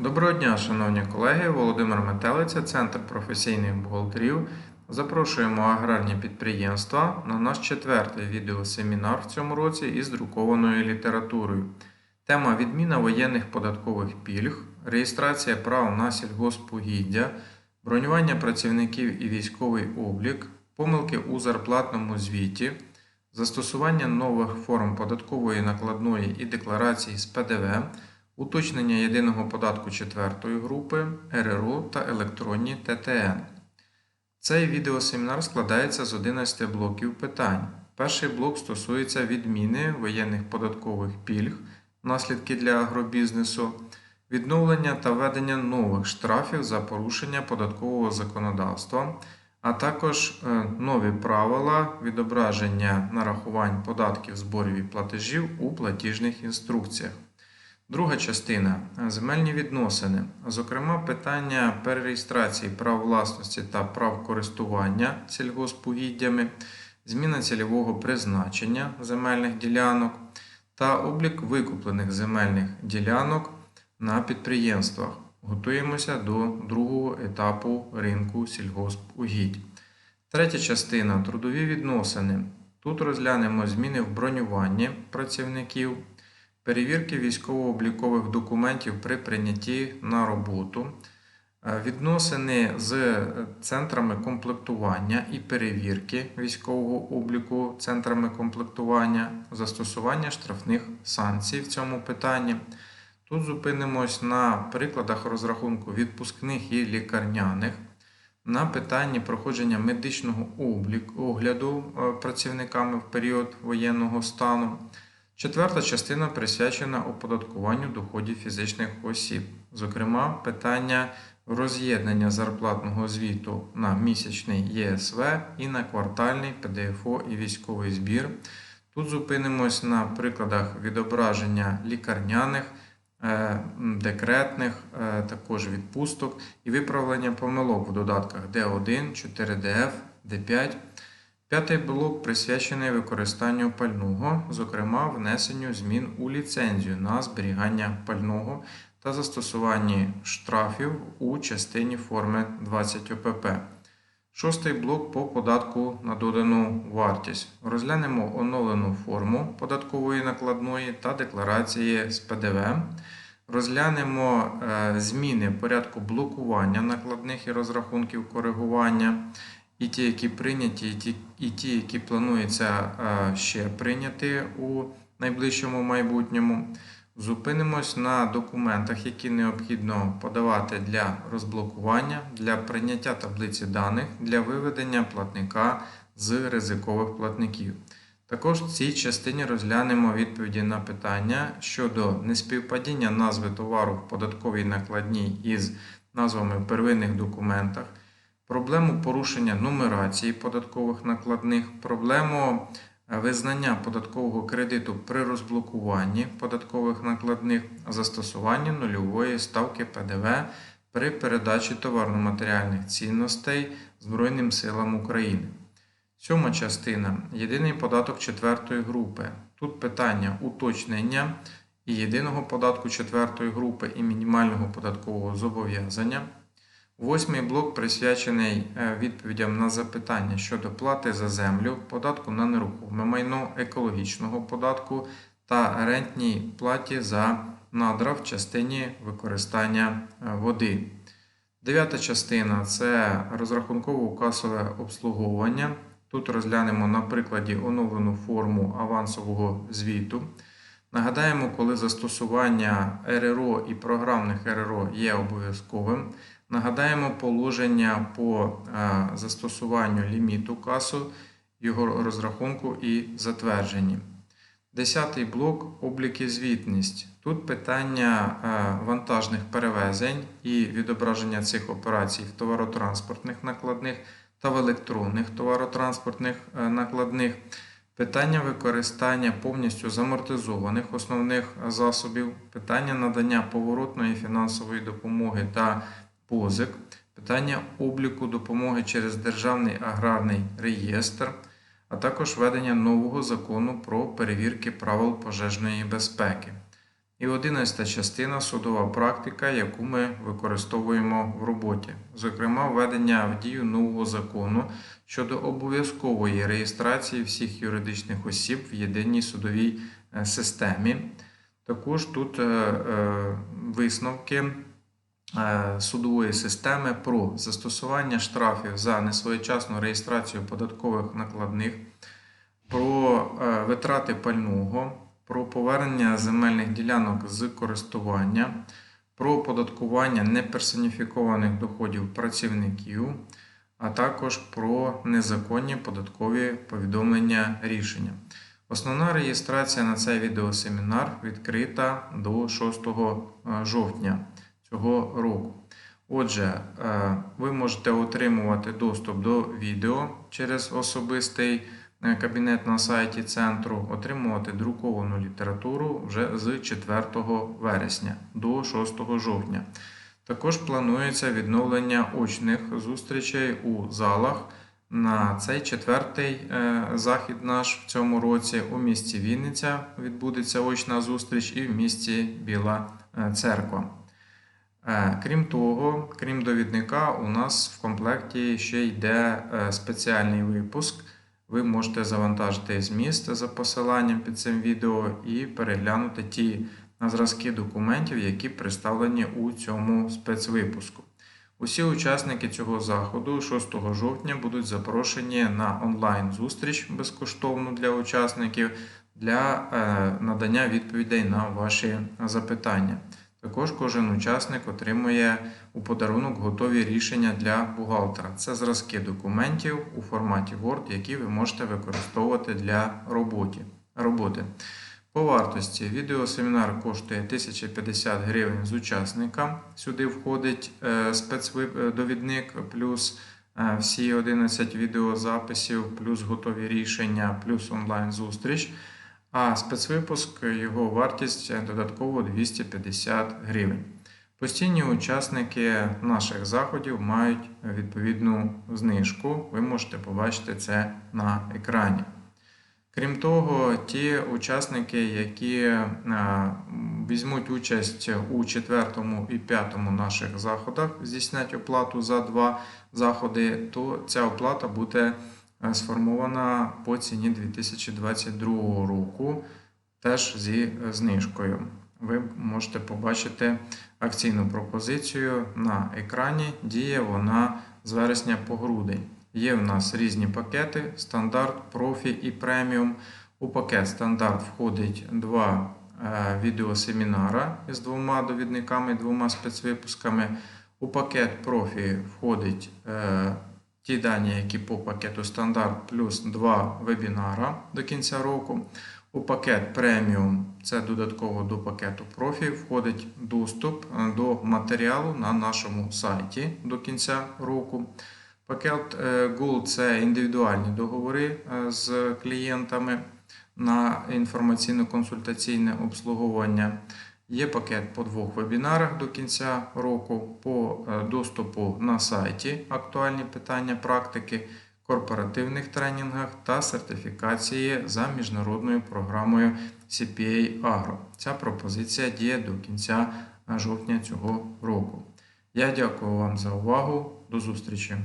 Доброго дня, шановні колеги. Володимир Метелиця, Центр професійних бухгалтерів. Запрошуємо аграрні підприємства на наш четвертий відеосемінар в цьому році із друкованою літературою. Тема відміна воєнних податкових пільг, реєстрація прав на сільгоспугіддя, бронювання працівників і військовий облік, помилки у зарплатному звіті, застосування нових форм податкової накладної і декларації з ПДВ, уточнення єдиного податку четвертої групи, РРО та електронні ТТН. Цей відеосемінар складається з 11 блоків питань. Перший блок стосується відміни воєнних податкових пільг, наслідки для агробізнесу, відновлення та введення нових штрафів за порушення податкового законодавства, а також е, нові правила відображення нарахувань податків, зборів і платежів у платіжних інструкціях. Друга частина земельні відносини, зокрема, питання перереєстрації прав власності та прав користування сільгоспугіддями, зміна цільового призначення земельних ділянок та облік викуплених земельних ділянок на підприємствах. Готуємося до другого етапу ринку сільгоспугідь. Третя частина трудові відносини. Тут розглянемо зміни в бронюванні працівників перевірки військово-облікових документів при прийнятті на роботу, е, відносини з центрами комплектування і перевірки військового обліку центрами комплектування, застосування штрафних санкцій в цьому питанні. Тут зупинимось на прикладах розрахунку відпускних і лікарняних, на питанні проходження медичного обліку, огляду е, працівниками в період воєнного стану. Четверта частина присвячена оподаткуванню доходів фізичних осіб, зокрема, питання роз'єднання зарплатного звіту на місячний ЄСВ і на квартальний ПДФО і військовий збір. Тут зупинимось на прикладах відображення лікарняних, е, декретних, е, також відпусток і виправлення помилок в додатках D1, 4DF, D5. П'ятий блок присвячений використанню пального, зокрема внесенню змін у ліцензію на зберігання пального та застосуванні штрафів у частині форми 20 ОПП. Шостий блок по податку на додану вартість. Розглянемо оновлену форму податкової накладної та декларації з ПДВ. Розглянемо е, зміни порядку блокування накладних і розрахунків коригування і ті, які прийняті, і ті, і ті, які планується ще прийняти у найближчому майбутньому. Зупинимось на документах, які необхідно подавати для розблокування, для прийняття таблиці даних для виведення платника з ризикових платників. Також в цій частині розглянемо відповіді на питання щодо неспівпадіння назви товару в податковій накладній із назвами в первинних документах проблему порушення нумерації податкових накладних, проблему е, визнання податкового кредиту при розблокуванні податкових накладних, застосування нульової ставки ПДВ при передачі товарно-матеріальних цінностей Збройним силам України. Сьома частина єдиний податок четвертої групи. Тут питання уточнення і єдиного податку четвертої групи і мінімального податкового зобов'язання. Восьмий блок присвячений е, відповідям на запитання щодо плати за землю, податку на нерухоме майно, екологічного податку та рентній платі за надра в частині використання е, води. Дев'ята частина це розрахунково-касове обслуговування. Тут розглянемо на прикладі оновлену форму авансового звіту. Нагадаємо, коли застосування РРО і програмних РРО є обов'язковим. Нагадаємо положення по е, застосуванню ліміту касу, його розрахунку і затвердженні. Десятий блок облік і звітність. Тут питання е, вантажних перевезень і відображення цих операцій в товаротранспортних накладних та в електронних товаротранспортних е, накладних. Питання використання повністю замортизованих основних засобів, питання надання поворотної фінансової допомоги та позик, питання обліку допомоги через Державний аграрний реєстр, а також введення нового закону про перевірки правил пожежної безпеки. І 11 частина судова практика, яку ми використовуємо в роботі, зокрема, введення в дію нового закону щодо обов'язкової реєстрації всіх юридичних осіб в єдиній судовій е, системі. Також тут е, е, висновки судової системи про застосування штрафів за несвоєчасну реєстрацію податкових накладних, про е, витрати пального, про повернення земельних ділянок з користування, про оподаткування неперсоніфікованих доходів працівників, а також про незаконні податкові повідомлення рішення. Основна реєстрація на цей відеосемінар відкрита до 6 жовтня цього року. Отже, е, ви можете отримувати доступ до відео через особистий е, кабінет на сайті центру, отримувати друковану літературу вже з 4 вересня до 6 жовтня. Також планується відновлення очних зустрічей у залах. На цей четвертий е, захід наш в цьому році у місті Вінниця відбудеться очна зустріч і в місті Біла Церква. Е, Крім того, крім довідника, у нас в комплекті ще йде е, спеціальний випуск. Ви можете завантажити зміст за посиланням під цим відео і переглянути ті зразки документів, які представлені у цьому спецвипуску. Усі учасники цього заходу 6 жовтня будуть запрошені на онлайн-зустріч безкоштовну для учасників для е, надання відповідей на ваші запитання. Також кожен учасник отримує у подарунок готові рішення для бухгалтера. Це зразки документів у форматі Word, які ви можете використовувати для роботи. По вартості відеосемінар коштує 1050 гривень з учасника. Сюди входить е, спецдовідник, плюс е, всі 11 відеозаписів, плюс готові рішення, плюс онлайн-зустріч. А спецвипуск його вартість додатково 250 гривень. Постійні учасники наших заходів мають відповідну знижку. Ви можете побачити це на екрані. Крім того, ті учасники, які візьмуть участь у четвертому і п'ятому наших заходах, здійснять оплату за два заходи, то ця оплата буде сформована по ціні 2022 року, теж зі знижкою. Ви можете побачити акційну пропозицію на екрані. Діє вона з вересня по грудень. Є в нас різні пакети: стандарт, профі і преміум. У пакет стандарт входить два е, відеосемінара з двома довідниками, двома спецвипусками. У пакет профі входить е, ті дані, які по пакету стандарт, плюс два вебінара до кінця року. У пакет преміум, це додатково до пакету профі, входить доступ е, до матеріалу на нашому сайті до кінця року. Пакет е, Gold – це індивідуальні договори е, з клієнтами на інформаційно-консультаційне обслуговування. Є пакет по двох вебінарах до кінця року, по е, доступу на сайті актуальні питання практики, корпоративних тренінгах та сертифікації за міжнародною програмою CPA Agro. Ця пропозиція діє до кінця жовтня цього року. Я дякую вам за увагу. До зустрічі!